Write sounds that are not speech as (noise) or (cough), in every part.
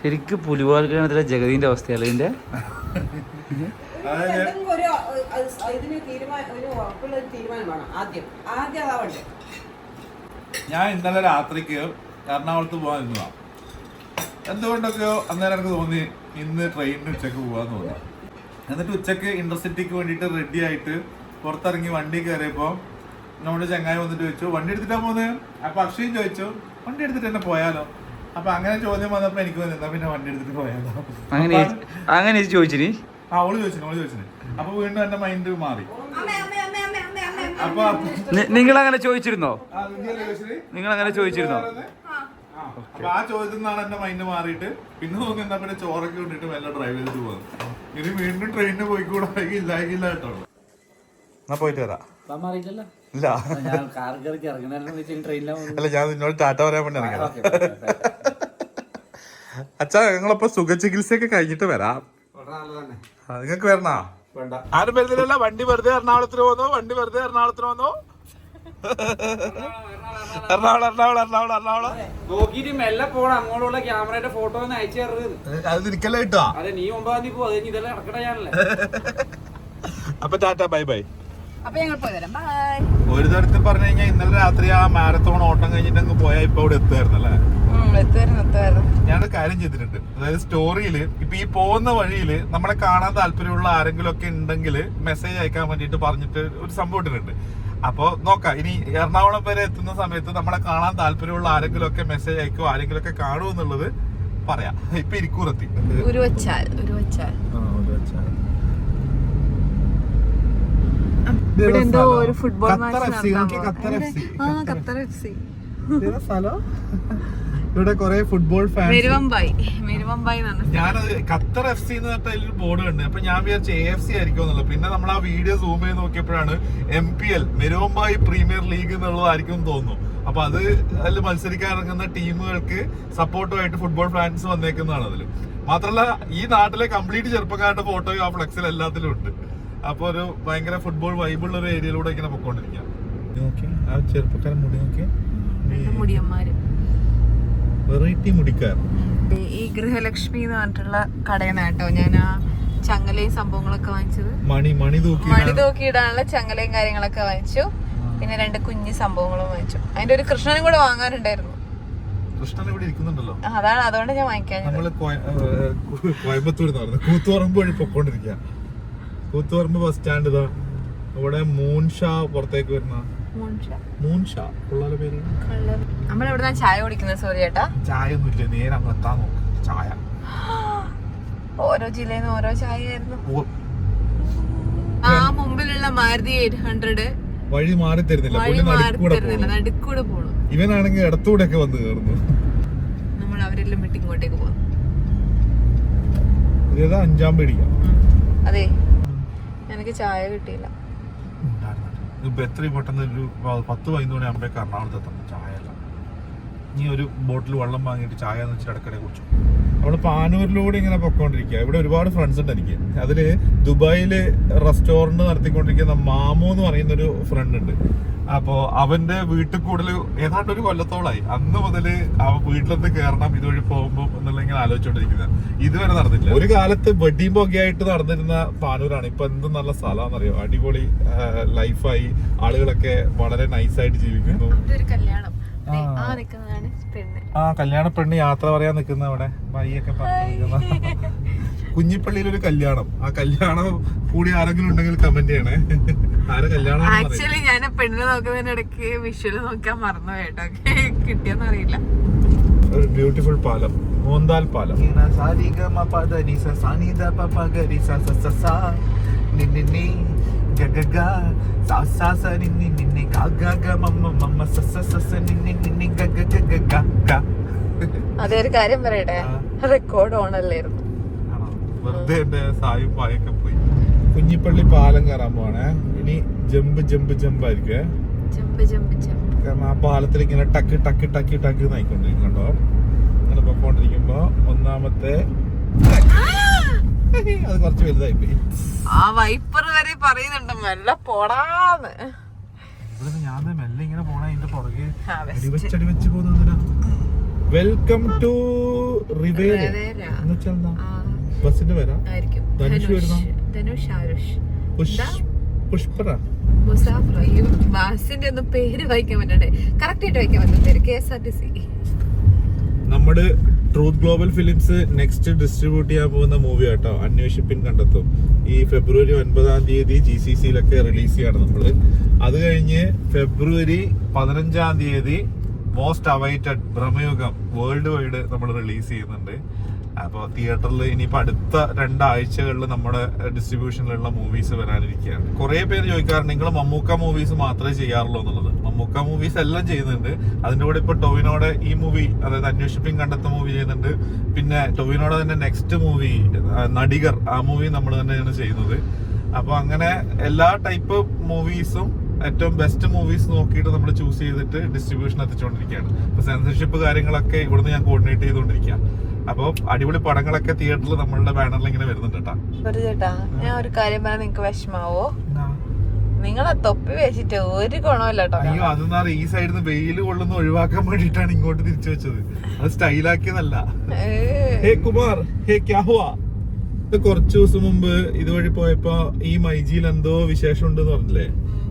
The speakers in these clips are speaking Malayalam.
ശരിക്കും പുലിവാൽക്കണത്തിലെ ജഗതിന്റെ അവസ്ഥയല്ലേ ഇതിന്റെ? ഞാൻ ഇന്നലെ രാത്രിക്ക് എറണാകുളത്ത് പോകാൻ നിന്നതാണ് എന്തുകൊണ്ടൊക്കെയോ അന്നേരം എനിക്ക് തോന്നി ഇന്ന് ട്രെയിനിന് ഉച്ചയ്ക്ക് പോകാന്ന് തോന്നി. എന്നിട്ട് ഉച്ചയ്ക്ക് ഇന്റർസിറ്റിക്ക് വേണ്ടിയിട്ട് റെഡി ആയിട്ട് പുറത്തിറങ്ങി വണ്ടി കയറിയപ്പോൾ നമ്മുടെ ചങ്ങായി വന്നിട്ട് ചോദിച്ചു വണ്ടി എടുത്തിട്ടാ പോകുന്നത് അപ്പൊ അക്ഷയും ചോദിച്ചു വണ്ടി എടുത്തിട്ട് തന്നെ പോയാലോ? അപ്പൊ അങ്ങനെ ചോദ്യം വന്നപ്പോ എനിക്ക് പിന്നെ വണ്ടി എടുത്തിട്ട് പോയാലോ? അങ്ങനെ അപ്പൊ അങ്ങനെ ചോദിച്ചിനി? ആ ഓൾ ചോദിച്ചു ഓൾ ചോദിച്ചു അപ്പൊ വീണ്ടും എന്റെ മൈൻഡ് മാറി. അപ്പൊ നിങ്ങൾ അങ്ങനെ ചോദിച്ചിരുന്നോ? നിങ്ങൾ അങ്ങനെ ചോദിച്ചിരുന്നോ? ആ, അപ്പൊ ആ ചോദ്യത്തിൽ നിന്നാണ് എന്റെ മൈൻഡ് മാറിയിട്ട്. പിന്നെ തോന്നി എന്നാ പിന്നെ ചോറൊക്കെ കൊണ്ടിട്ട് വല്ല ഡ്രൈവ് ചെയ്തിട്ട് പോകുന്നത് ഇനി വീണ്ടും ട്രെയിനിന് പോയിക്കൂടാ ഇല്ലായില്ല കേട്ടോ എന്നാ പോയിട്ട് വരാം. ഇല്ല. അല്ല ഞാൻ നിന്നോട് ടാറ്റ പറയാൻ വേണ്ടി ഇറങ്ങിയതാ. അച്ഛാ ഞങ്ങളിപ്പോ സുഖ ചികിത്സയൊക്കെ കഴിഞ്ഞിട്ട് വരാം. നിങ്ങക്ക് വരണോ? വേണ്ട. ആരും വരുന്നില്ല വണ്ടി വെറുതെ എറണാകുളത്തിന് പോന്നോ? വണ്ടി വെറുതെ എറണാകുളത്തിന് പോന്നോ? എറണാകുളം എറണാകുളം എറണാകുളം എറണാകുളം. നോക്കിട്ട് മെല്ലെ പോണം. അങ്ങോട്ടുള്ള ക്യാമറയുടെ ഫോട്ടോ ഒന്ന് അയച്ചു തരുന്നത് അത് നിൽക്കല്ലേ കിട്ടോ അതെ നീ ഒമ്പതാം തീയതി പോകും ഇതെല്ലാം ഇറക്കട്ടെ ഞാനല്ലേ. (laughs) അപ്പൊ ടാറ്റ ബൈ ബൈ. അപ്പൊ ഞങ്ങൾ പോയി വരാം. ബൈ ഒരു തരത്തിൽ പറഞ്ഞു കഴിഞ്ഞാൽ ഇന്നലെ രാത്രി ആ മാരത്തോൺ ഓട്ടം കഴിഞ്ഞിട്ട് അങ്ങ് പോയാൽ ഇപ്പൊ അവിടെ എത്തുമായിരുന്നു അല്ലേ? എത്തുവായിരുന്നു എത്തുവായിരുന്നു. ഞാൻ കാര്യം ചെയ്തിട്ടുണ്ട്. അതായത് സ്റ്റോറിയിൽ ഇപ്പൊ ഈ പോകുന്ന വഴിയിൽ നമ്മളെ കാണാൻ താല്പര്യമുള്ള ആരെങ്കിലും ഒക്കെ ഉണ്ടെങ്കിൽ മെസ്സേജ് അയക്കാൻ വേണ്ടിയിട്ട് പറഞ്ഞിട്ട് ഒരു സംഭവം ഇട്ടിട്ടുണ്ട്. അപ്പൊ നോക്കാം ഇനി എറണാകുളം വരെ എത്തുന്ന സമയത്ത് നമ്മളെ കാണാൻ താല്പര്യമുള്ള ആരെങ്കിലും ഒക്കെ മെസ്സേജ് അയക്കോ ആരെങ്കിലും ഒക്കെ കാണുമോ എന്നുള്ളത് പറയാം. ഇപ്പൊ ഇരിക്കൂറത്തി. ഒരു വച്ചാൽ ഒരു വച്ചാൽ ആ ഒരു football match എന്തോ ഒരു football match Qatar F C (laughs) സ്ഥലം? ഇവിടെ കുറെ ഫുട്ബോൾ ഫാൻസ് ഞാനത് ഖത്തർ എഫ് സി എന്ന് പറഞ്ഞിട്ട് ബോർഡ് കണ്ടു അപ്പൊ ഞാൻ വിചാരിച്ചു എ എഫ് സി ആയിരിക്കും എന്നുള്ളത്. പിന്നെ നമ്മൾ ആ വീഡിയോ സൂം ചെയ്ത് നോക്കിയപ്പോഴാണ് M P L Meruvambayi premier league എന്നുള്ളതായിരിക്കും തോന്നുന്നു. അപ്പൊ അത് അതിൽ മത്സരിക്കാൻ ഇറങ്ങുന്ന ടീമുകൾക്ക് സപ്പോർട്ടുമായിട്ട് ഫുട്ബോൾ ഫാൻസ് വന്നേക്കുന്നതാണ് അതിൽ മാത്രല്ല ഈ നാട്ടിലെ കംപ്ലീറ്റ് ചെറുപ്പക്കാരുടെ ഫോട്ടോയും ആ ഫ്ലെക്സിൽ എല്ലാത്തിലും ഉണ്ട്. അപ്പൊ ഒരു ഭയങ്കര ഫുട്ബോൾ വൈബുള്ള ഒരു ഏരിയയിലൂടെ ഇങ്ങനെ പൊക്കോണ്ടിരിക്കാം. ആ ചെറുപ്പക്കാരൻ മുടി വെറൈറ്റി മുടിക്കാർ. ഈ ഗൃഹലക്ഷ്മി എന്ന് പറഞ്ഞിട്ടുള്ള കടയാണ് കേട്ടോ. ഞാൻ ആ ചങ്ങലയും സംഭവങ്ങളൊക്കെ വാങ്ങിച്ചത്. മണി മണി തൂക്കി മണി തൂക്കി ഇടാനുള്ള ചങ്ങലയും കാര്യങ്ങളൊക്കെ വാങ്ങിച്ചു. പിന്നെ രണ്ട് കുഞ്ഞു സംഭവങ്ങളും വാങ്ങിച്ചു. അതിന്റെ ഒരു കൃഷ്ണനും കൂടെ വാങ്ങാനുണ്ടായിരുന്നു. കൃഷ്ണൻ ഇവിടെ ഇരിക്കുന്നുണ്ടല്ലോ. അതാണ് അതുകൊണ്ട് ഞാൻ വാങ്ങിക്കാൻ നമ്മൾ കോയമ്പത്തൂർ കൂത്തുപറമ്പ് വഴി പൊക്കോണ്ടിരിക്കുക കൂത്തുപറമ്പ് ബസ് സ്റ്റാൻഡ് ഇതാ. അവിടെ മൂൺഷാ പുറത്തേക്ക് വരുന്ന. മൂൺഷാ. ഉള്ള പേര്. നമ്മൾ എവിടെ ചായ കുടിക്കുന്നത്? സോറി ചേട്ടാ ചായ ഒന്നുമില്ല നേരെ അങ്ങ് എത്താൻ നോക്ക്. ചായ. (gasps) ഓരോ ജില്ലയിൽ നിന്ന് ഓരോ ചായ ആയിരുന്നു ആ മുമ്പിലുള്ള മാരുതി എയ്റ്റ് ഹൺഡ്രഡ്. വഴി മാറി തരുന്നില്ല. വഴി പുള്ളി മാറി നടുക്കൂടെ തരുന്നില്ല. പോകുന്നു നടുക്കൂടെ പോണു. ഇവനാണെങ്കിൽ ഇടത്തൂടെ ഒക്കെ വന്ന് കയറുന്നു. നമ്മൾ അവരെല്ലാം വിട്ട് ഇങ്ങോട്ടേക്ക് പോകും അഞ്ചാം പേടിക്കാം അതെ. എനിക്ക് ചായ കിട്ടിയില്ല. ഇപ്പൊ ഒരു നീ ഒരു ബോട്ടിൽ വെള്ളം വാങ്ങിയിട്ട് ചായ എന്ന് നമ്മൾ പാനൂരിലൂടെ ഇങ്ങനെ പൊക്കോണ്ടിരിക്കുക ഇവിടെ ഒരുപാട് ഫ്രണ്ട്സ് ഉണ്ട് എനിക്ക്. അതിൽ ദുബായിൽ റെസ്റ്റോറന്റ് നടത്തിക്കൊണ്ടിരിക്കുന്ന മാമു എന്ന് പറയുന്ന ഒരു ഫ്രണ്ട് ഉണ്ട്. അപ്പോ അവന്റെ വീട്ടിൽ കൂടുതൽ ഏതാണ്ട് ഒരു കൊല്ലത്തോളായി. അന്ന് മുതൽ അവ വീട്ടിലൊന്ന് കയറണം ഇതുവഴി പോകുമ്പോൾ എന്നുള്ള ഇങ്ങനെ ആലോചിച്ചോണ്ടിരിക്കുന്നത് ഇതുവരെ നടന്നില്ല ഒരു കാലത്ത് വെഡിയും പൊക്കെയായിട്ട് നടന്നിരുന്ന പാനൂരാണ്. ഇപ്പൊ എന്ത് നല്ല സ്ഥലമാണെന്നറിയോ? അടിപൊളി ലൈഫായി ആളുകളൊക്കെ വളരെ നൈസായിട്ട് ജീവിക്കുന്നു. ഇതൊരു കല്യാണം. ആ. കല്യാണ പെണ്ണ് യാത്ര പറയാൻ നിൽക്കുന്ന അവിടെ. ബൈയൊക്കെ പറഞ്ഞിരിക്കുന്ന. കുഞ്ഞിപ്പള്ളിയിലൊരു കുഞ്ഞിപ്പള്ളിയിൽ ഒരു കല്യാണം. ആ കല്യാണം കൂടി ആരെങ്കിലും ഉണ്ടെങ്കിൽ കമന്റ് ചെയ്യണേ. ആരെ കല്യാണം ആക്ച്വലി ഞാൻ പെണ്ണിനെ നോക്കുന്നതിനിടയ്ക്ക് വിഷ്വൽ നോക്കാൻ മറന്നു കേട്ടോ. കിട്ടിയെന്ന് അറിയില്ല. ഒരു ബ്യൂട്ടിഫുൾ പാലം. മോന്താൽ പാലം. അതെ ഒരു കാര്യം പറയട്ടെ? റെക്കോർഡ് ഓൺ അല്ലായിരുന്നു? വെറുതെ എന്റെ സായും പായൊക്കെ പോയി. കുഞ്ഞിപ്പള്ളി പാലം കയറാൻ പോവാണേ. ഇനി ജമ്പ് ജമ്പ് ജമ്പ് ആയിരിക്കും ചെമ്പ് ജമ്പ് ജമ്പ്. കാരണം ആ പാലത്തിൽ ഇങ്ങനെ ടക്ക് ടക്ക് ടക്ക് ടക്ക് നായിക്കൊണ്ടിരിക്കും കണ്ടോ? ഇങ്ങനെ പൊക്കോണ്ടിരിക്കുമ്പോ ഒന്നാമത്തെ അത് കുറച്ച് വലുതായി പോയി. ആ വൈപ്പർ വരെ പറയുന്നുണ്ട് മെല്ലെ പോടാന്ന്. ഞാൻ ദേ മെല്ലെ ഇങ്ങനെ പോണ അതിന്റെ പുറകെ ആ, വെച്ച് പോകുന്നതിനാ വെൽക്കം ടു റിവേര എന്ന് വെച്ചാൽ ബസിന്റെ പേരാ? ധനുഷ് വരുന്ന? ധനുഷ് ആരുഷ്. പുഷ്. എന്താ? പുഷ്പറ. മുസാഫർ. ഈ ബസിന്റെ ഒന്നും പേര് വായിക്കാൻ പറ്റണ്ടേ? കറക്റ്റ് ആയിട്ട് വായിക്കാൻ പറ്റും K S R T C. നമ്മുടെ truth global films next distribute ചെയ്യാൻ പോകുന്ന മൂവി ആട്ടോ. അന്വേഷിപ്പിൻ കണ്ടെത്തും. ഈ ഫെബ്രുവരി ഒൻപതാം തീയതി ജി സി സിയിലൊക്കെ റിലീസ് ചെയ്യാണ് നമ്മൾ. അത് കഴിഞ്ഞ് ഫെബ്രുവരി പതിനഞ്ചാം തീയതി most awaited Bramayugam world wide നമ്മൾ റിലീസ് ചെയ്യുന്നുണ്ട്. അപ്പോൾ തിയേറ്ററിൽ ഇനിയിപ്പോൾ അടുത്ത രണ്ടാഴ്ചകളിൽ നമ്മുടെ ഡിസ്ട്രിബ്യൂഷനിലുള്ള മൂവീസ് വരാനിരിക്കുകയാണ്. കുറേ പേര് ചോദിക്കാറുണ്ട് നിങ്ങൾ മമ്മൂക്ക മൂവീസ് മാത്രമേ ചെയ്യാറുള്ളൂ എന്നുള്ളത്. മമ്മൂക്ക മൂവീസ് എല്ലാം ചെയ്യുന്നുണ്ട്. അതിന്റെ കൂടെ ഇപ്പൊ ടൊവിനോടെ ഈ മൂവി അതായത് അന്വേഷിപ്പിംഗ് കണ്ടെത്ത മൂവി ചെയ്യുന്നുണ്ട്. പിന്നെ ടൊവിനോടെ തന്നെ നെക്സ്റ്റ് മൂവി നടികർ ആ മൂവി നമ്മൾ തന്നെയാണ് ചെയ്യുന്നത്. അപ്പോൾ അങ്ങനെ എല്ലാ ടൈപ്പ് മൂവീസും ഏറ്റവും ബെസ്റ്റ് മൂവീസ് നോക്കിയിട്ട് നമ്മൾ ചൂസ് ചെയ്തിട്ട് ഡിസ്ട്രിബ്യൂഷൻ എത്തിച്ചുകൊണ്ടിരിക്കുകയാണ് അപ്പൊ സെൻസർഷിപ്പ് കാര്യങ്ങളൊക്കെ ഇവിടുന്ന് ഞാൻ കോർഡിനേറ്റ് ചെയ്തുകൊണ്ടിരിക്കുക അപ്പോൾ അടിപൊളി പടങ്ങളൊക്കെ തിയേറ്ററിൽ നമ്മളുടെ ബാനറിൽ ഇങ്ങനെ വരുന്നുണ്ട് കേട്ടാ. ചേട്ടാ ഞാൻ ഒരു കാര്യം പറഞ്ഞാൽ നിങ്ങൾക്ക് വിഷമാവോ? നിങ്ങളെ തൊപ്പി വെച്ചിട്ട് ഒരു ഗുണമില്ല കേട്ടോ. അയ്യോ അതെന്നാ ഈ സൈഡിൽ നിന്ന് വെയിൽ കൊള്ളുന്ന ഒഴിവാക്കാൻ വേണ്ടിയിട്ടാണ് ഇങ്ങോട്ട് തിരിച്ചു വെച്ചത്. അത് സ്റ്റൈലാക്കിയതല്ല ഹേ കുമാർ. ഹേ ക്യാ ഹുവാ? ഇത് കുറച്ചു ദിവസം മുമ്പ് ഇതുവഴി പോയപ്പോ ഈ മൈജിയിൽ എന്തോ വിശേഷം ഉണ്ടെന്ന് പറഞ്ഞില്ലേ?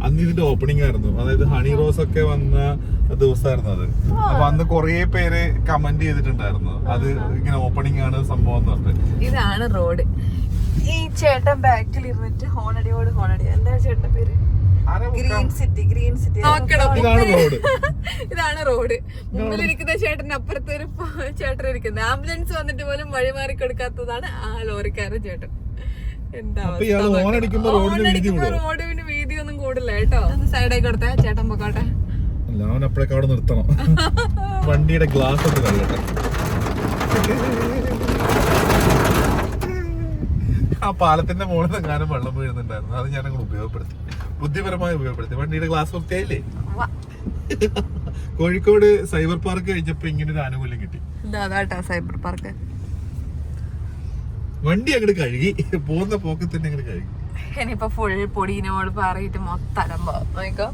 അന്ന് ഇതിന്റെ ഓപ്പണിംഗ് ആയിരുന്നു. അതായത് ഹണി റോസ് ഒക്കെ വന്ന ദിവസമായിരുന്നു അത്. അപ്പൊ അന്ന് കുറേ പേര് കമന്റ് ചെയ്തിട്ടുണ്ടായിരുന്നു. അത് ഇങ്ങനെ ഓപ്പണിംഗ് ആണ് സംഭവം എന്ന് പറഞ്ഞിട്ട്. ഇതാണ് റോഡ് ഈ ചേട്ടൻ ബാക്കിൽ ഇരുന്നിട്ട് ഹോണടിയോട് ഹോണടി എന്താ ചേട്ടന്റെ പേര്? ഗ്രീൻ സിറ്റി ഗ്രീൻ സിറ്റി ഇതാണ് റോഡ് ഇതാണ് റോഡ് മുമ്പിലിരിക്കുന്ന ചേട്ടൻ അപ്പുറത്ത് ഒരു ചേട്ടൻ ഇരിക്കുന്നത് ആംബുലൻസ് വന്നിട്ട് പോലും വഴി മാറി കൊടുക്കാത്തതാണ് ആ ലോറിക്കാരൻ ചേട്ടൻ. റോഡിന് വീതി ഒന്നും കൂടില്ല കേട്ടോ. ഒന്ന് സൈഡായി കൊടുത്തേ ചേട്ടൻ പൊക്കോട്ടെ. അല്ല അവൻ അപ്പോഴേക്ക് അവിടെ നിർത്തണം. വണ്ടിയുടെ ഗ്ലാസ് ഒക്കെ കഴിയട്ടെ ആ പാലത്തിന്റെ മുകളിൽ ഞാനും വെള്ളം വീഴുന്നുണ്ടായിരുന്നു. അത് ഞാൻ അങ്ങോട്ട് ഉപയോഗപ്പെടുത്തി. ബുദ്ധിപരമായി ഉപയോഗപ്പെടുത്തി. വണ്ടിയുടെ ഗ്ലാസ് വൃത്തിയായില്ലേ. കോഴിക്കോട് സൈബർ പാർക്ക് കഴിഞ്ഞപ്പോ ഇങ്ങനെ ഒരു ആനുകൂല്യം കിട്ടി സൈബർ പാർക്ക്. വണ്ടി അങ്ങോട്ട് കഴുകി പോകുന്ന പോക്ക് തന്നെ അങ്ങോട്ട് കഴുകി. ഇനിയിപ്പോ ഫുൾ പൊടിയിനോട് പാറിയിട്ട് മൊത്തം അലമ്പാവും നോക്കോ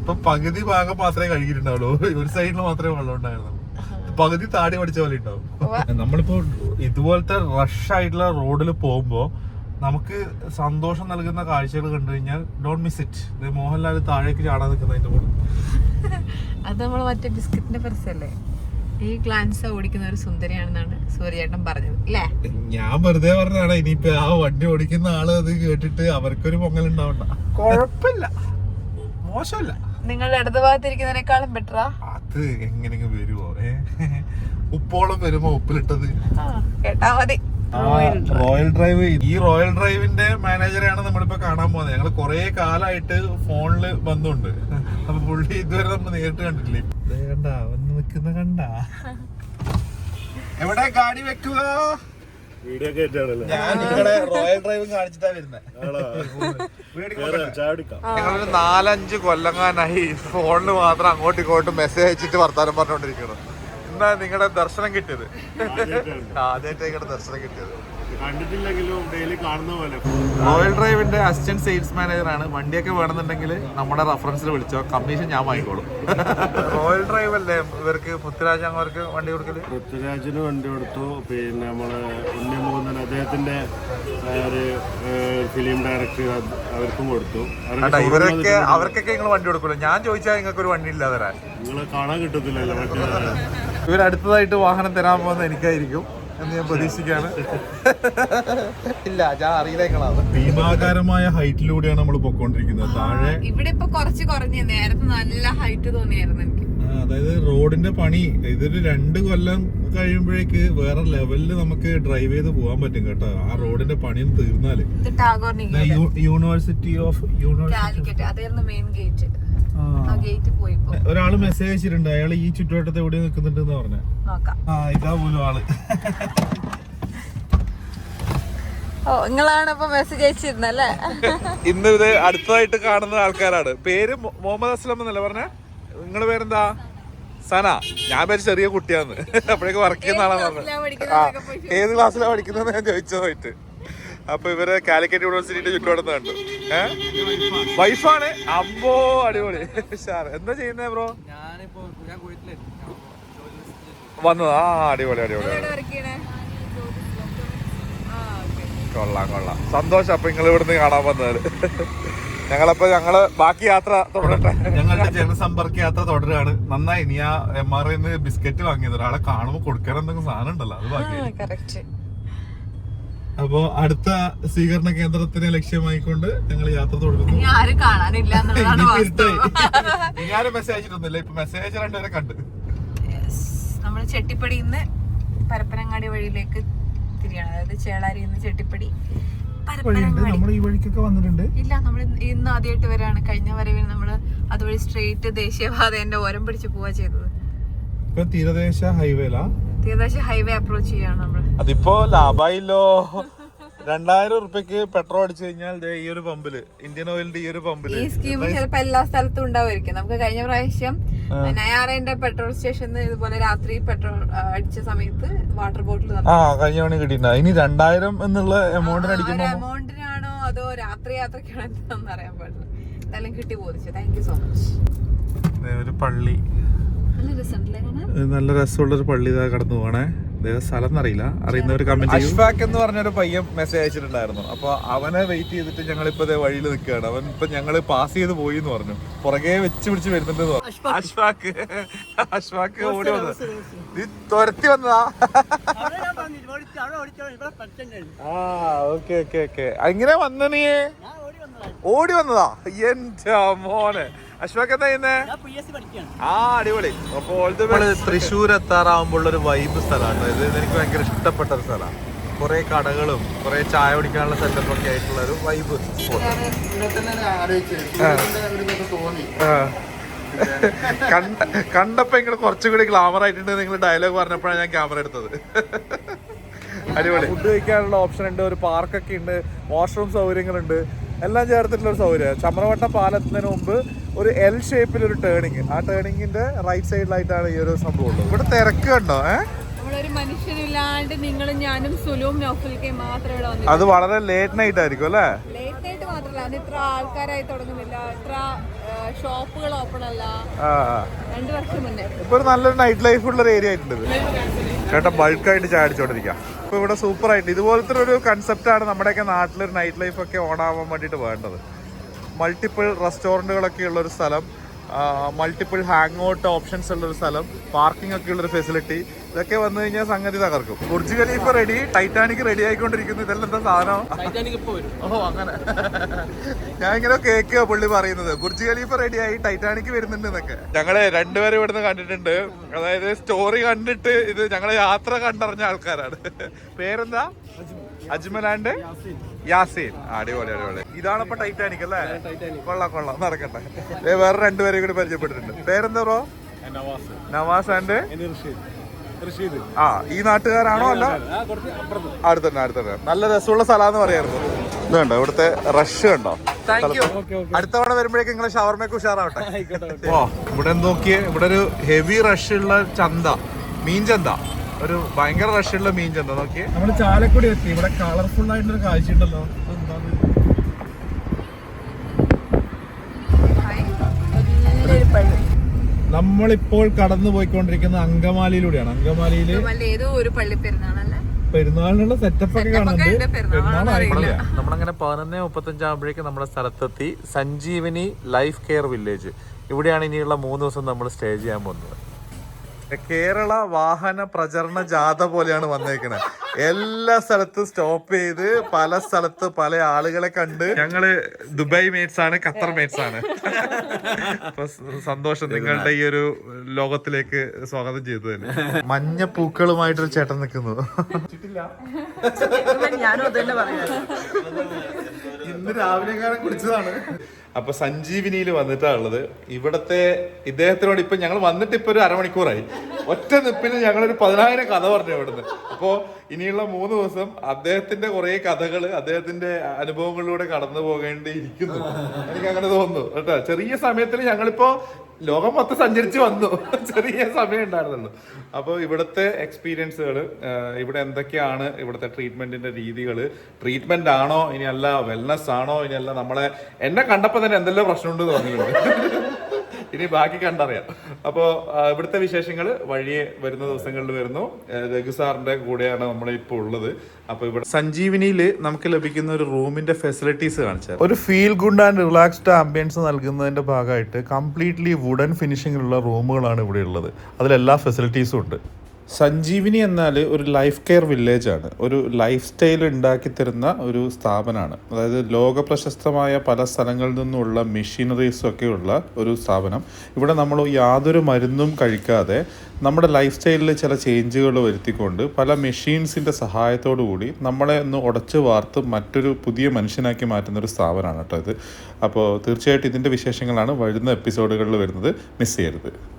ഇപ്പൊ പകുതി ഭാഗം മാത്രമേ കഴുകിയിട്ടുണ്ടാവുള്ളൂ. ഒരു സൈഡിൽ മാത്രമേ വെള്ളം ഉണ്ടായിരുന്നുള്ളൂ. പകുതി താടി പഠിച്ച പോലെ ഉണ്ടാവും. നമ്മളിപ്പോ ഇതുപോലത്തെ റഷ് ആയിട്ടുള്ള റോഡിൽ പോകുമ്പോ നമുക്ക് സന്തോഷം നൽകുന്ന കാഴ്ചകൾ കണ്ടു കഴിഞ്ഞാൽ ഡോണ്ട് മിസ് ഇറ്റ് മോഹൻലാൽ താഴേക്ക് ചാടാൻ നിൽക്കുന്നതിന്റെ കൂടെ. അത് നമ്മൾ മറ്റേ ബിസ്ക്കറ്റിന്റെ പരസ്യല്ലേ? ഈ ഗ്ലാൻസ് ഓടിക്കുന്ന ഒരു സുന്ദരിയാണെന്നാണ് സൂര്യേട്ടൻ പറഞ്ഞത് അല്ലേ ഞാൻ വെറുതെ പറഞ്ഞതാണ് ഇനിയിപ്പോ ആ വണ്ടി ഓടിക്കുന്ന ആൾ അത് കേട്ടിട്ട് അവർക്കൊരു പൊങ്ങൽ ഉണ്ടാവണ്ട. കുഴപ്പമില്ല. മോശമല്ല. നിങ്ങളുടെ ഇടത് ഭാഗത്തിരിക്കുന്നതിനേക്കാളും ബെറ്ററാ അത് എങ്ങനെയെങ്കിലും വരുമോ ഉപ്പോളം വരുമോ ഉപ്പിലിട്ടത്. കേട്ടാ മതി. റോയൽ ഡ്രൈവ് ഈ റോയൽ ഡ്രൈവിന്റെ മാനേജറെയാണ് നമ്മളിപ്പോ കാണാൻ പോകുന്നത്. ഞങ്ങൾ കുറെ കാലമായിട്ട് ഫോണിൽ ബന്ധമുണ്ട് അപ്പൊ പുള്ളി ഇതുവരെ നമ്മൾ നേരിട്ട് കണ്ടിട്ടില്ലേ. ദേ കണ്ട വന്ന് നിൽക്കുന്ന കണ്ട. എവിടെ ഗാഡി വെക്കുക വീഡിയോ ഞാൻ നിങ്ങളുടെ റോയൽ ഡ്രൈവ് കാണിച്ചിട്ടാ വരുന്നത് ഞങ്ങളൊരു നാലഞ്ച് കൊല്ലങ്ങാനായി ഫോണിൽ മാത്രം അങ്ങോട്ടും ഇങ്ങോട്ടും മെസ്സേജ് അയച്ചിട്ട് വർത്താനം പറഞ്ഞുകൊണ്ടിരിക്കണം എന്നാ നിങ്ങളുടെ ദർശനം കിട്ടിയത്. ആദ്യമായിട്ട് നിങ്ങളുടെ ദർശനം കിട്ടിയത്. കണ്ടിട്ടില്ലെങ്കിലും ഡെയിലി കാണുന്ന പോലെ. റോയൽ ഡ്രൈവിന്റെ അസിസ്റ്റന്റ് സെയിൽസ് മാനേജർ ആണ്. വണ്ടിയൊക്കെ വേണമെന്നുണ്ടെങ്കിൽ നമ്മുടെ റഫറൻസിൽ വിളിച്ചോ. കമ്മീഷൻ ഞാൻ വാങ്ങിക്കോളും. റോയൽ ഡ്രൈവ് അല്ലേ? ഇവർക്ക് പൃഥ്വിരാജ് അവർക്ക് വണ്ടി കൊടുക്കൽ? പൃഥ്വിരാജിന് വണ്ടി കൊടുത്തു. പിന്നെ നമ്മൾ ഉണ്ണിമൂന്നൻ അദ്ദേഹത്തിന്റെ ഒരു ഫിലിം ഡയറക്ടർ അവർക്കും കൊടുത്തു. ഇവരൊക്കെ അവർക്കൊക്കെ നിങ്ങൾ വണ്ടി കൊടുക്കൂല ഞാൻ ചോദിച്ചാൽ നിങ്ങൾക്ക് ഒരു വണ്ടി ഇല്ലാതെ തരാൻ. നിങ്ങളെ കാണാൻ കിട്ടത്തില്ലല്ലോ ഇവരടുത്തതായിട്ട് ഇവർ അടുത്തതായിട്ട് വാഹനം തരാൻ പോകുന്നത് എനിക്കായിരിക്കും. എന്ന് ഞാൻ പ്രതീക്ഷിക്കാണ് ഇല്ല ഞാൻ ഭീമാകാരമായ ഹൈറ്റിലൂടെയാണ് നമ്മൾ പൊക്കോണ്ടിരിക്കുന്നത്. താഴെ ഇവിടെ ഇപ്പൊ കുറച്ച് കുറഞ്ഞു. നേരത്തെ നല്ല ഹൈറ്റ് തോന്നിയായിരുന്നു എനിക്ക്. അതായത് റോഡിന്റെ പണി ഇതൊരു രണ്ട് കൊല്ലം കഴിയുമ്പോഴേക്ക് വേറെ ലെവലിൽ നമുക്ക് ഡ്രൈവ് ചെയ്ത് പോകാൻ പറ്റും കേട്ടോ. ആ റോഡിന്റെ പണി തീർന്നാൽ. യൂണിവേഴ്സിറ്റി ഓഫ് യൂണിവേഴ്സിറ്റി കാലിക്കറ്റ് അതായിരുന്നു മെയിൻ ഗേറ്റ് ആ. ഗേറ്റ് പോയി ഇപ്പൊ. ഒരാൾ മെസ്സേജ് അയച്ചിട്ടുണ്ട്. അയാൾ ഈ ചുറ്റുവട്ടത്ത് എവിടെ നിൽക്കുന്നുണ്ട് പറഞ്ഞ. നോക്കാം. ആ ഇതാ പോലും ആൾ. ഓ നിങ്ങളാണ് മെസ്സേജ് അയച്ചിരുന്നല്ലേ ഇന്ന് ഇത് അടുത്തതായിട്ട് കാണുന്ന ആൾക്കാരാണ്. പേര് മുഹമ്മദ് അസ്ലം എന്നല്ലേ പറഞ്ഞ? നിങ്ങളുടെ പേരെന്താ? സന. ഞാൻ പേര് ചെറിയ കുട്ടിയാന്ന്. അപ്പോഴേക്ക് വർക്ക് ചെയ്യുന്ന ആളാന്ന് പറഞ്ഞത് ആ ഏത് ക്ലാസ്സിലാണ് പഠിക്കുന്നത് ഞാൻ ചോദിച്ചതായിട്ട് അപ്പൊ ഇവർ കാലിക്കറ്റ് യൂണിവേഴ്സിറ്റിയുടെ ചുറ്റുവട്ടത്ത് കണ്ടു. ഏഹ് വൈഫാണ് അമ്പോ അടിപൊളി. സാർ എന്താ ചെയ്യുന്നേ ബ്രോ വന്നത്? ആ അടിപൊളി അടിപൊളി കൊള്ളാം കൊള്ളാം. സന്തോഷം. അപ്പൊ നിങ്ങൾ ഇവിടുന്ന് കാണാൻ വന്നത്. ഞങ്ങളപ്പോ ഞങ്ങൾ ബാക്കി യാത്ര തുടരട്ടെ. ഞങ്ങളുടെ ജനസമ്പർക്ക യാത്ര തുടരുകയാണ്. നന്നായി. നീ ആ എം ആർ ഐന്ന് ബിസ്ക്കറ്റ് വാങ്ങിയത്. ഒരാളെ കാണുമ്പോ കൊടുക്കാൻ എന്തെങ്കിലും സാധനം ഉണ്ടല്ലോ. അത് ബാക്കി അപ്പോ അടുത്ത സ്വീകരണ കേന്ദ്രത്തിനെ ലക്ഷ്യമായിക്കൊണ്ട് ഞങ്ങൾ യാത്ര തുടരുന്നു. ഞാനും മെസ്സേജ് അയച്ചിട്ടൊന്നുമില്ല ഇപ്പൊ മെസ്സേജ് രണ്ടുപേരെ കണ്ട്. നമ്മൾ ചെട്ടിപ്പടിയിൽ നിന്ന് പരപ്പനങ്ങാടി വഴിയിലേക്ക് തിരിയാണ്. അതായത് ചേളാരിയിൽ നിന്ന് ചെട്ടിപ്പടി നമ്മൾ ഈ വഴിക്കൊക്കെ വന്നിട്ടുണ്ട്. ഇല്ല നമ്മൾ ഇന്ന് ആദ്യമായിട്ട് വരാണ്. കഴിഞ്ഞ വരവിൽ നമ്മൾ അതുവഴി സ്ട്രെയിറ്റ് ദേശീയപാതേന്റെ ഓരം പിടിച്ച് പോവാ ചെയ്തത്. ഇപ്പൊ തീരദേശ ഹൈവേലാ തീരദേശ ഹൈവേ അപ്രോച്ച് ചെയ്യാണ് നമ്മൾ. അതിപ്പോ ലാഭായില്ലോ. രണ്ടായിരം ഉറുപ്പ്യക്ക് പെട്രോൾ അടിച്ചു കഴിഞ്ഞാൽ ഈ ഒരു പമ്പിൽ ഇന്ത്യൻ ഓയിലിന്റെ ഈ ഒരു പമ്പിൽ ഈ സ്കീം ചിലപ്പോ എല്ലാ സ്ഥലത്തും ഉണ്ടാവുമായിരിക്കും നമുക്ക് കഴിഞ്ഞ പ്രാവശ്യം നയാറേന്റെ പെട്രോൾ സ്റ്റേഷനിൽ ഇതുപോലെ രാത്രി പെട്രോൾ അടിച്ച സമയത്ത് വാട്ടർ ബോട്ടിൽ ആ കഴിഞ്ഞ തവണ കിട്ടിയിട്ടുണ്ട്. ഇനി രണ്ടായിരം എന്നുള്ള എമൗണ്ടിന് എമൗണ്ടിനാണോ അതോ രാത്രി യാത്രക്കാണോ എന്താണെന്ന് അറിയാൻ പാടില്ല. എന്തായാലും കിട്ടി ബോധിച്ചു. താങ്ക് യു സോ മച്ച് ദേ ഒരു പള്ളി. നല്ല രസമുള്ളൊരു പള്ളി ഇതാ കടന്നു പോകണേ സ്ഥലം എന്നറിയില്ല അറിയുന്നവർ കമന്റ് അഷ്ഫാഖ് എന്ന് പറഞ്ഞൊരു പയ്യൻ മെസ്സേജ് അയച്ചിട്ടുണ്ടായിരുന്നു. അപ്പൊ അവനെ വെയിറ്റ് ചെയ്തിട്ട് ഞങ്ങൾ ഇപ്പൊ വഴിയിൽ നിൽക്കുകയാണ്. അവൻ ഇപ്പൊ ഞങ്ങൾ പാസ് ചെയ്ത് പോയി എന്ന് പറഞ്ഞു. പുറകെ വെച്ച് പിടിച്ച് വരുന്നുണ്ട്. അഷ്ഫാഖ്. അഷ്ഫാഖ്. ഓടി വന്നത് നീ തുരത്തി വന്നതാ. ആ ഓക്കെ ഓക്കെ ഓക്കെ എങ്ങനെ വന്ന നീ ഓടി വന്നതാ. എന്റെ മോനെ. അശ്വാക്ക് എന്താ ചെയ്യുന്നേ? ആ അടിപൊളി. അപ്പോൾ തൃശ്ശൂർ എത്താറാവുമ്പോൾ ഒരു വൈബ് സ്ഥലമാണ് ഇത് എനിക്ക് ഭയങ്കര ഇഷ്ടപ്പെട്ട ഒരു സ്ഥലമാണ് കുറെ കടകളും കുറെ ചായ കുടിക്കാനുള്ള സെറ്റപ്പ് ഒക്കെ ആയിട്ടുള്ള ഒരു വൈബ് കണ്ട കണ്ടപ്പോ ഇങ്ങനെ കുറച്ചുകൂടി ഗ്ലാമർ ആയിട്ടുണ്ട് നിങ്ങൾ ഡയലോഗ് പറഞ്ഞപ്പോഴാണ് ഞാൻ ക്യാമറ എടുത്തത്. അടിപൊളി. ഫുഡ് കഴിക്കാനുള്ള ഓപ്ഷൻ ഉണ്ട് ഒരു പാർക്കൊക്കെ ഉണ്ട് വാഷ്റൂം സൗകര്യങ്ങളുണ്ട്. എല്ലാം ചേർത്തിട്ടുള്ള ഒരു സൗകര്യം ചമ്രവട്ടം പാലത്തിന് മുമ്പ് ഒരു എൽ ഷേപ്പിൽ ഒരു ടേണിങ് ആ ടേണിങ്ങിന്റെ റൈറ്റ് സൈഡിലായിട്ടാണ് ഈ ഒരു സംഭവം ഉള്ളത്. ഇവിടെ തിരക്ക് കണ്ടോ? ഏഹ് മനുഷ്യനില്ലാണ്ട് നിങ്ങളും ഞാനും സുലൂം നൗഫലിക്കയും മാത്രമേ അത് വളരെ ലേറ്റ് നൈറ്റ് ആയിരിക്കും അല്ലേ? മാത്രമല്ല അന്ന് ഇത്ര ആൾക്കാരായി തുടങ്ങുന്നില്ല. ഇത്ര ഷോപ്പുകൾ ഓപ്പൺ അല്ല. രണ്ടു വർഷം മുന്നേ. ഇപ്പൊ ഒരു നല്ലൊരു നൈറ്റ് ലൈഫ് ഉള്ള ഒരു ഏരിയ ആയിട്ടുണ്ട്. ചേട്ടാ ബൾക്കായിട്ട് ചായ അടിച്ചോണ്ടിരിക്കാം ഇപ്പൊ ഇവിടെ സൂപ്പർ ആയിട്ട് ഇതുപോലത്തെ ഒരു കൺസെപ്റ്റ് ആണ് നമ്മുടെയൊക്കെ നാട്ടിലൊരു നൈറ്റ് ലൈഫ് ഒക്കെ ഓൺ ആവാൻ വേണ്ടിയിട്ട് വേണ്ടത്. മൾട്ടിപ്പിൾ റെസ്റ്റോറന്റുകളൊക്കെ ഉള്ള ഒരു സ്ഥലം. മൾട്ടിപ്പിൾ ഹാങ് ഔട്ട് ഓപ്ഷൻസ് ഉള്ളൊരു സ്ഥലം പാർക്കിംഗ് ഒക്കെ ഉള്ളൊരു ഫെസിലിറ്റി ഇതൊക്കെ വന്നു കഴിഞ്ഞാൽ സംഗതി തകർക്കും. Burj Khalifa ready Titanic ready ആയിക്കൊണ്ടിരിക്കുന്നു. ഇതെല്ലാം എന്താ സാധനം? ഓ അങ്ങനെ. ഞാൻ ഇങ്ങനെ കേക്ക് പുള്ളി പറയുന്നത്. ബുർജ് ഖലീഫ റെഡി ആയി ടൈറ്റാനിക് വരുന്നുണ്ട് എന്നൊക്കെ. ഞങ്ങൾ രണ്ടുപേരും ഇവിടുന്ന് കണ്ടിട്ടുണ്ട്. അതായത് സ്റ്റോറി കണ്ടിട്ട് ഇത് ഞങ്ങളെ യാത്ര കണ്ടറിഞ്ഞ ആൾക്കാരാണ്. പേരെന്താ? അജ്മലാണ്ട്? യാസീൻ. അടിപൊളി അടിപൊളി. ഇതാണ് ഇപ്പൊ ടൈറ്റാനിക് അല്ലേ? കൊള്ളാം കൊള്ളാം. നടക്കട്ടെ. വേറെ രണ്ടുപേരെ കൂടി പരിചയപ്പെട്ടിട്ടുണ്ട്. പേരെന്താ ബ്രോ നവാസ്. ആൻഡ്? ആ ഈ നാട്ടുകാരാണോ അല്ല? അടുത്തന്നെ അടുത്തന്നെ നല്ല രസമുള്ള സ്ഥലമാന്ന് പറയായിരുന്നു. ഇതുണ്ടോ ഇവിടുത്തെ റഷ് ഉണ്ടോ അടുത്ത തവണ വരുമ്പോഴേക്കും നിങ്ങളെ ഷവർമയൊക്കെ ഉഷാറാവട്ടെ. ഓ ഇവിടെ നോക്കിയേ ഇവിടെ ഒരു ഹെവി റഷ് ഉള്ള ചന്ത മീൻ ചന്ത. ഒരു ഭയങ്കര റഷുള്ള മീൻ ചന്ത നോക്കിയേ. നമ്മൾ ചാലക്കുടി എത്തി. ഇവിടെ കളർഫുൾ ആയിട്ടുള്ള ഒരു കാഴ്ച ഉണ്ടല്ലോ നമ്മളിപ്പോൾ കടന്നു പോയിക്കൊണ്ടിരിക്കുന്ന അങ്കമാലിയിലൂടെയാണ്. അങ്കമാലിയിൽ ഏതോ ഒരു പള്ളി പെരുന്നാളല്ലേ? പെരുന്നാളിനുള്ള സെറ്റപ്പ് ഒക്കെ കാണുന്നുണ്ട്. നമ്മളങ്ങനെ പതിനൊന്ന് മുപ്പത്തഞ്ച് ആകുമ്പോഴേക്കും നമ്മുടെ സ്ഥലത്തെത്തി. സഞ്ജീവനി ലൈഫ് കെയർ വില്ലേജ് ഇവിടെയാണ് ഇനിയുള്ള മൂന്ന് ദിവസം നമ്മൾ സ്റ്റേ ചെയ്യാൻ പോകുന്നത്. കേരള വാഹന പ്രചരണ ജാഥ പോലെയാണ് വന്നേക്കുന്നത് എല്ലാ സ്ഥലത്തും സ്റ്റോപ്പ് ചെയ്ത് പല സ്ഥലത്ത് പല ആളുകളെ കണ്ട് ഞങ്ങൾ ദുബായ് മേറ്റ്സ് ആണ് ഖത്തർ മേറ്റ്സ് ആണ്. സന്തോഷം നിങ്ങളുടെ ഈ ഒരു ലോകത്തിലേക്ക് സ്വാഗതം ചെയ്തു തന്നെ മഞ്ഞ പൂക്കളുമായിട്ടൊരു ചേട്ടൻ നിൽക്കുന്നു. ഞാനും ഇന്ന് രാവിലെ കാലം കുടിച്ചതാണ് അപ്പൊ സഞ്ജീവിനിയിൽ വന്നിട്ടാണ് ഉള്ളത്. ഇവിടത്തെ ഇദ്ദേഹത്തിനോട് ഇപ്പൊ ഞങ്ങൾ വന്നിട്ട് ഇപ്പൊ ഒരു അരമണിക്കൂറായി. ഒറ്റ നിപ്പിന് ഞങ്ങളൊരു പതിനായിരം കഥ പറഞ്ഞു ഇവിടുന്ന്. അപ്പോ ഇനിയുള്ള മൂന്ന് ദിവസം അദ്ദേഹത്തിന്റെ കുറെ കഥകൾ അദ്ദേഹത്തിന്റെ അനുഭവങ്ങളിലൂടെ കടന്നു പോകേണ്ടിയിരിക്കുന്നു. എനിക്ക് അങ്ങനെ തോന്നുന്നു കേട്ടോ. ചെറിയ സമയത്തിൽ ഞങ്ങളിപ്പോ ലോകം മൊത്തം സഞ്ചരിച്ചു വന്നു. ചെറിയ സമയം ഉണ്ടായിരുന്നുള്ളൂ. അപ്പോൾ ഇവിടുത്തെ എക്സ്പീരിയൻസുകൾ ഇവിടെ എന്തൊക്കെയാണ് ഇവിടുത്തെ ട്രീറ്റ്മെന്റിന്റെ രീതികൾ ട്രീറ്റ്മെന്റ് ആണോ? ഇനി അല്ല വെൽനസ് ആണോ? ഇനി അല്ല നമ്മളെ എന്നെ കണ്ടപ്പോൾ തന്നെ എന്തെല്ലാം പ്രശ്നമുണ്ട് തോന്നിയിട്ടുണ്ട്. ഇനി ബാക്കി കണ്ടറിയാം. അപ്പോൾ ഇവിടുത്തെ വിശേഷങ്ങൾ വഴിയെ വരുന്ന ദിവസങ്ങളിൽ വരുന്നു. രഘുസാറിന്റെ രഘു സാറിന്റെ കൂടെയാണ് നമ്മളിപ്പോൾ ഉള്ളത്. അപ്പോൾ ഇവിടെ സഞ്ജീവിനിയിൽ നമുക്ക് ലഭിക്കുന്ന ഒരു റൂമിന്റെ ഫെസിലിറ്റീസ് കാണിച്ചാൽ ഒരു feel good and relaxed ambience നൽകുന്നതിന്റെ ഭാഗമായിട്ട് കംപ്ലീറ്റ്ലി വുഡൻ ഫിനിഷിങ്ങിലുള്ള റൂമുകളാണ് ഇവിടെ ഉള്ളത്. അതിലെല്ലാ ഫെസിലിറ്റീസും ഉണ്ട്. സഞ്ജീവിനി എന്നാൽ ഒരു ലൈഫ് കെയർ വില്ലേജാണ് ഒരു ലൈഫ് സ്റ്റൈൽ ഉണ്ടാക്കി തരുന്ന ഒരു സ്ഥാപനമാണ്. അതായത് ലോക പ്രശസ്തമായ പല സ്ഥലങ്ങളിൽ നിന്നുള്ള മെഷീനറീസും ഒക്കെയുള്ള ഒരു സ്ഥാപനം. ഇവിടെ നമ്മൾ യാതൊരു മരുന്നും കഴിക്കാതെ നമ്മുടെ ലൈഫ് സ്റ്റൈലിൽ ചില ചേഞ്ചുകൾ വരുത്തിക്കൊണ്ട് പല മെഷീൻസിന്റെ സഹായത്തോടു കൂടി നമ്മളെ ഒന്ന് ഉടച്ചു വാർത്ത് മറ്റൊരു പുതിയ മനുഷ്യനാക്കി മാറ്റുന്ന ഒരു സ്ഥാപനമാണ് കേട്ടോ ഇത്. അപ്പോൾ തീർച്ചയായിട്ടും ഇതിന്റെ വിശേഷങ്ങളാണ് വരുന്ന എപ്പിസോഡുകളിൽ വരുന്നത്. മിസ് ചെയ്യരുത്.